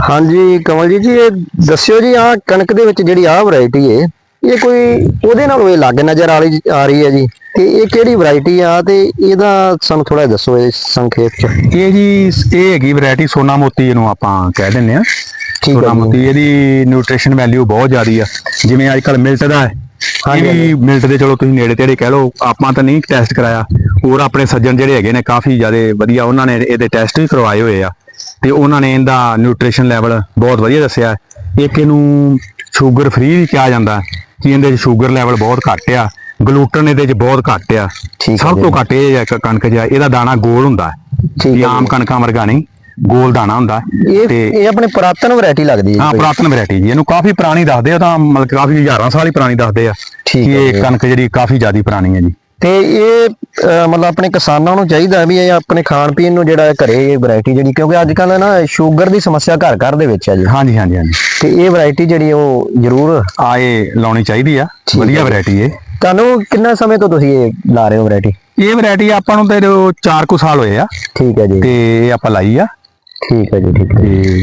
ਹਾਂਜੀ ਕਮਲਜੀਤ ਜੀ ਇਹ ਦੱਸਿਓ ਜੀ ਆ ਕਣਕ ਦੇ ਵਿੱਚ ਜਿਹੜੀ ਆ ਵੈਰਾਈਟੀ ਏ ਇਹ ਕੋਈ ਉਹਦੇ ਨਾਲੋਂ ਇਹ ਲੱਗ ਨਜ਼ਰ ਆ ਰਹੀ ਆ ਰਹੀ ਹੈ ਜੀ? ਤੇ ਇਹ ਕਿਹੜੀ ਵੈਰਾਈਟੀ ਆ ਤੇ ਇਹਦਾ ਸਾਨੂੰ ਥੋੜਾ ਦੱਸੋ ਇਹ ਸੰਖੇਪ ਚ। ਇਹ ਜੀ ਇਹ ਹੈਗੀ ਵੈਰਾਈਟੀ ਸੋਨਾ ਮੋਤੀ ਇਹਨੂੰ ਆਪਾਂ ਕਹਿ ਦਿੰਦੇ ਆ ਸੋਨਾ। ਮੋਤੀ ਇਹਦੀ ਨਿਊਟ੍ਰੀਸ਼ਨ ਵੈਲਿਊ ਬਹੁਤ ਜ਼ਿਆਦੀ ਆ। ਜਿਵੇਂ ਅੱਜ ਕੱਲ ਮਿਲਟ ਦਾ ਹੈ ਹਾਂਜੀ, ਮਿਲਟ ਦੇ ਚਲੋ ਤੁਸੀਂ ਨੇੜੇ ਤੇੜੇ ਕਹਿ ਲਓ ਆਪਾਂ ਤਾਂ ਨਹੀਂ ਟੈਸਟ ਕਰਾਇਆ। ਹੋਰ ਆਪਣੇ ਸੱਜਣ ਜਿਹੜੇ ਹੈਗੇ ਨੇ ਕਾਫੀ ਜ਼ਿਆਦਾ ਵਧੀਆ ਉਹਨਾਂ ਨੇ ਇਹਦੇ ਟੈਸਟ ਵੀ ਕਰਵਾਏ ਹੋਏ ਆ। ਤੇ ਉਹਨਾਂ ਨੇ ਇਹਦਾ ਨਿਊਟ੍ਰੀਸ਼ਨ ਲੈਵਲ ਬਹੁਤ ਵਧੀਆ ਦੱਸਿਆ ਇੱਕ ਇਹਨੂੰ ਸ਼ੂਗਰ ਫ੍ਰੀ ਵੀ ਕਿਹਾ ਜਾਂਦਾ ਕਿ ਇਹਦੇ 'ਚ ਸ਼ੂਗਰ ਲੈਵਲ ਬਹੁਤ ਘੱਟ ਆ ਗਲੂਟਨ ਇਹਦੇ 'ਚ ਬਹੁਤ ਘੱਟ ਆ ਸਭ। ਤੋਂ ਘੱਟ ਇਹ ਕਣਕ ਜਿਹਾ ਇਹਦਾ ਦਾਣਾ ਗੋਲ ਹੁੰਦਾ ਹੈ ਆਮ। ਕਣਕਾਂ ਵਰਗਾ ਨਹੀਂ ਗੋਲ ਦਾਣਾ ਹੁੰਦਾ ਤੇ ਇਹ ਆਪਣੇ ਪੁਰਾਤਨ ਵੈਰਾਈਟੀ ਲੱਗਦੀ ਹੈ ਹਾਂ? ਪੁਰਾਤਨ ਵੈਰਾਈਟੀ ਜੀ ਇਹਨੂੰ ਕਾਫੀ ਪੁਰਾਣੀ ਦੱਸਦੇ ਆ ਤਾਂ ਮਤਲਬ ਕਾਫੀ ਹਜ਼ਾਰਾਂ ਸਾਲ ਹੀ ਪੁਰਾਣੀ ਦੱਸਦੇ ਆ ਠੀਕ ਕਿ ਹੈ ਇਹ। ਕਣਕ ਜਿਹੜੀ ਕਾਫੀ ਜ਼ਿਆਦੀ ਪੁਰਾਣੀ ਹੈ ਜੀ ਤੇ ਇਹ ਅਹ, ਮਤਲਬ ਆਪਣੇ ਕਿਸਾਨਾਂ ਨੂੰ ਚਾਹੀਦਾ ਵੀ ਇਹ ਆਪਣੇ ਖਾਣ ਪੀਣ ਨੂੰ ਜਿਹੜਾ ਘਰੇ ਇਹ ਵੈਰਾਈਟੀ ਜਿਹੜੀ ਕਿਉਂਕਿ ਅੱਜ ਕੱਲ ਨਾ ਸ਼ੂਗਰ ਦੀ ਸਮੱਸਿਆ ਘਰ ਘਰ ਦੇ ਵਿੱਚ ਹੈ ਜੀ। ਹਾਂਜੀ ਹਾਂਜੀ ਹਾਂਜੀ। ਤੇ ਇਹ ਵੈਰਾਈਟੀ ਜਿਹੜੀ ਉਹ ਜ਼ਰੂਰ ਆ ਇਹ ਲਾਉਣੀ ਚਾਹੀਦੀ ਆ। ਠੀਕ ਵਧੀਆ ਹੈ। ਵੈਰਾਈਟੀ ਇਹ। ਤੁਹਾਨੂੰ ਕਿੰਨਾ ਸਮੇਂ ਤੋਂ ਤੁਸੀਂ ਇਹ ਲਾ ਰਹੇ ਹੋ ਵੈਰਾਈਟੀ ਇਹ ਵੈਰਾਈਟੀ ਆਪਾਂ ਨੂੰ ਤੇ 4 ਕੁ ਸਾਲ ਹੋਏ ਆ। ਠੀਕ ਹੈ ਜੀ। ਤੇ ਇਹ ਆਪਾਂ ਲਾਈ ਆ। ਠੀਕ ਹੈ ਜੀ ਠੀਕ ਹੈ ਤੇ